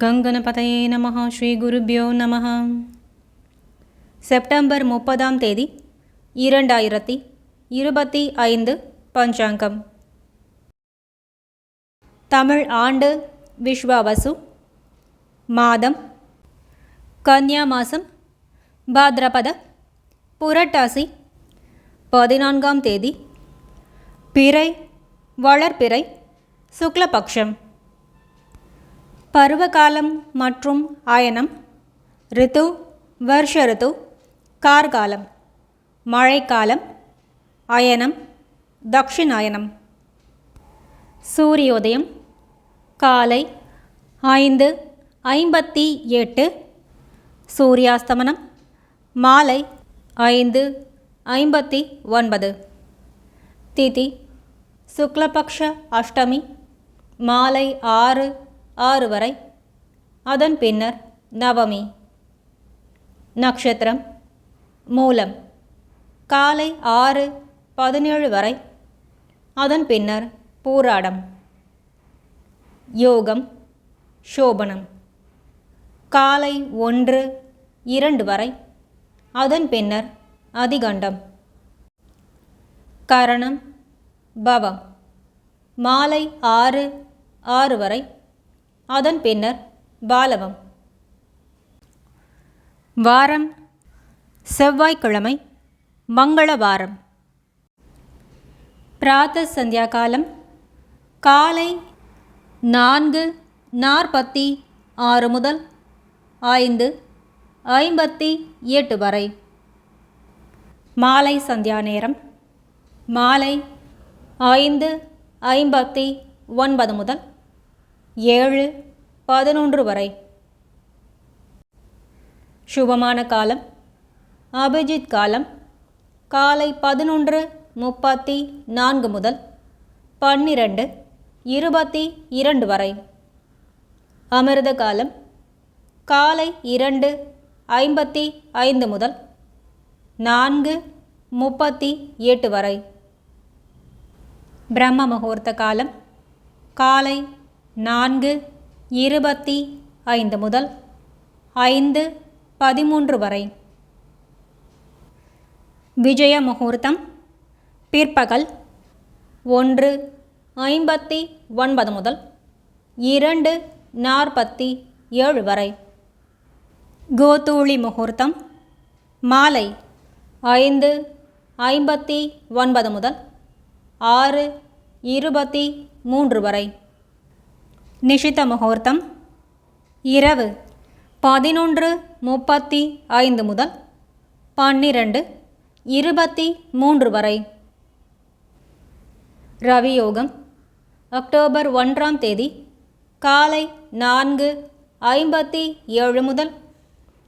கங்கணபதையே ஸ்ரீ குருபியோ நம செப்டம்பர் முப்பதாம் தேதி இரண்டாயிரத்தி இருபத்தி ஐந்து பஞ்சாங்கம். தமிழ் ஆண்டு விஸ்வாவசு மாதம் கன்யா மாதம் பாத்ரபத புரட்டாசி பதினான்காம் தேதி பிறை வளர்பிறை சுக்லபக்ஷம். பருவகாலம் மற்றும் அயனம் ரித்து வருஷ ரித்து கார்காலம் மழைக்காலம் அயனம் தக்ஷிணாயனம். சூரியோதயம் காலை ஐந்து ஐம்பத்தி எட்டு. சூரியாஸ்தமனம் மாலை ஐந்து ஐம்பத்தி ஒன்பது. திதி சுக்லபக்ஷ அஷ்டமி மாலை ஆறு ஆறு வரை. அதன் பின்னர் நவமி. நட்சத்திரம் மூலம். காலை ஆறு பதினேழு வரை. அதன் பின்னர் பூராடம். யோகம். சோபனம். காலை ஒன்று இரண்டு வரை. அதன் பின்னர் அதிகண்டம். கரணம். பவம். மாலை ஆறு ஆறு வரை. அதன் பின்னர் பாலவம். வாரம் செவ்வாய்க்கிழமை மங்கள வாரம் பிராத்த சந்தியா காலம் காலை நான்கு நாற்பத்தி ஆறு முதல் ஐந்து ஐம்பத்தி எட்டு வரை. மாலை சந்தியா நேரம் மாலை ஐந்து ஐம்பத்தி ஒன்பது முதல் ஏழு பதினொன்று வரை. சுபமான காலம் அபிஜித் காலம் காலை பதினொன்று முப்பத்தி நான்கு முதல் பன்னிரண்டு இருபத்தி இரண்டு வரை. அமிர்த காலம் காலை இரண்டு ஐம்பத்தி ஐந்து முதல் நான்கு முப்பத்தி எட்டு வரை. பிரம்ம முகூர்த்த காலம் காலை நான்கு இருபத்தி ஐந்து முதல் ஐந்து பதிமூன்று வரை. விஜய முகூர்த்தம் பிற்பகல் ஒன்று ஐம்பத்தி ஒன்பது முதல் இரண்டு நாற்பத்தி ஏழு வரை. கோதூளி முகூர்த்தம் மாலை ஐந்து ஐம்பத்தி ஒன்பது முதல் ஆறு இருபத்தி மூன்று வரை. நிஷித்த முகூர்த்தம். இரவு பதினொன்று முப்பத்தி ஐந்து முதல் பன்னிரண்டு இருபத்தி மூன்று வரை. ரவியோகம் அக்டோபர் ஒன்றாம் தேதி காலை நான்கு ஐம்பத்தி ஏழு முதல்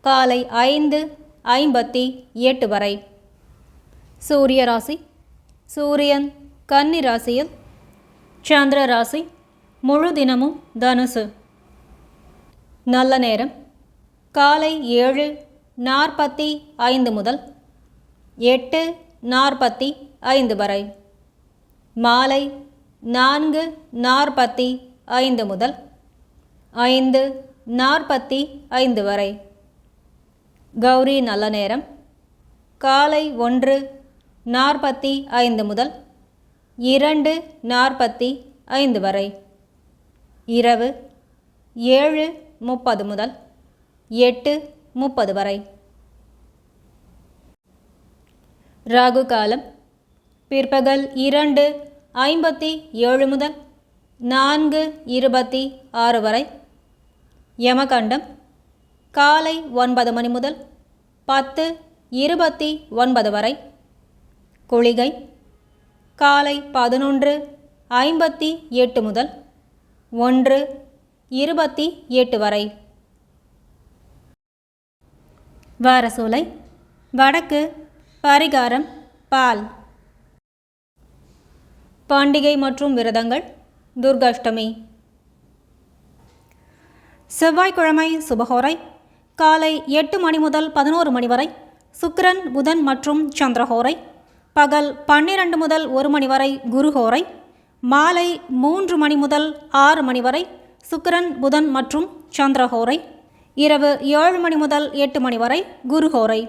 காலை ஐந்து ஐம்பத்தி எட்டு வரை. சூரிய ராசி சூரியன் கன்னி ராசியில் சந்திர ராசி முழு தினமும் தனுசு. நல்ல நேரம். காலை ஏழு நாற்பத்தி ஐந்து முதல் எட்டு நாற்பத்தி ஐந்து வரை. மாலை நான்கு நாற்பத்தி ஐந்து முதல் ஐந்து நாற்பத்தி ஐந்து வரை. கௌரி நல்ல நேரம். காலை ஒன்று நாற்பத்தி ஐந்து முதல் இரண்டு நாற்பத்தி ஐந்து வரை. இரவு ஏழு முப்பது முதல் எட்டு முப்பது வரை. ராகு காலம் பிற்பகல் இரண்டு ஐம்பத்தி ஏழு முதல் நான்கு இருபத்தி ஆறு வரை. யமகண்டம் காலை ஒன்பது மணி முதல் பத்து இருபத்தி ஒன்பது வரை. குளிகை காலை பதினொன்று ஐம்பத்தி எட்டு முதல் ஒன்று இருபத்தி எட்டு வரை. வாரசூலை வடக்கு பரிகாரம் பால். பண்டிகை மற்றும் விரதங்கள் துர்காஷ்டமி. செவ்வாய்க்கிழமை சுபஹோரை காலை எட்டு மணி முதல் பதினோரு மணி வரை சுக்கிரன் புதன் மற்றும் சந்திரஹோரை பகல் பன்னிரண்டு முதல் ஒரு மணி வரை குருஹோரை மாலை மூன்று மணி முதல் ஆறு மணி வரை சுக்கிரன் புதன் மற்றும் சந்திரஹோரை. இரவு ஏழு மணி முதல் எட்டு மணி வரை குருஹோரை.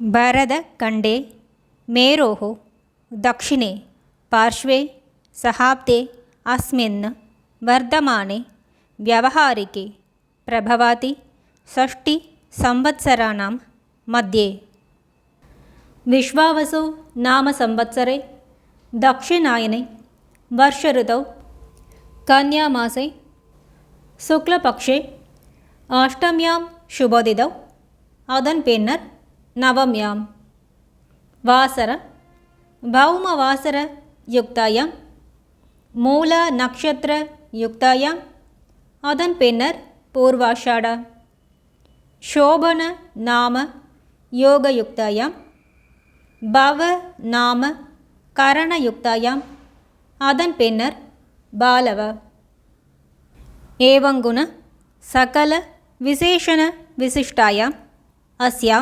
ಬರದ ಕಂಡೆ मेरोः दक्षिणे पार्श्वे सहाब्दे अस्मिन् वर्धमाने व्यवहारिके प्रभवाति षष्टिसंवत्सराणां मध्ये विश्वावसो नाम संवत्सरे दक्षिणायने वर्षऋतौ कन्यामासे शुक्लपक्षे अष्टम्यां शुभोदितौ अदन् पिन्नर् நவம்யாம் வாசர பௌமவாசர யுக்தாயாம் மூல நக்ஷத்திர யுக்தாயாம் அதன் பின்னர் பூர்வாஷாடா शोभन नाम योगयुक्तायां भव नाम करणयुक्तायाम् அதன் பின்னர் பாலவ एवङ्गुण सकल विशेषण विशिष्टायाम् अस्यां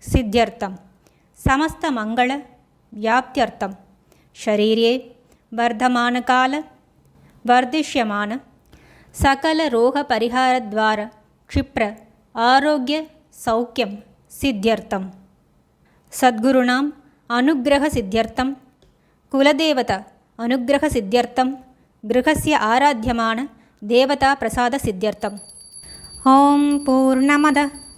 अभिवृद्धिसिद्ध्यर्थं समस्तमङ्गलव्याप्त्यर्थं शरीरे वर्धमानकाल वर्धिष्यमान सकलरोगपरिहारद्वारा क्षिप्र आरोग्यसौख्यं सिद्ध्यर्थं सद्गुरूणाम् अनुग्रहसिद्ध्यर्थं कुलदेवता अनुग्रहसिद्ध्यर्थं गृहस्य आराध्यमान देवताप्रसादसिद्ध्यर्थम् ॐ पूर्णमदः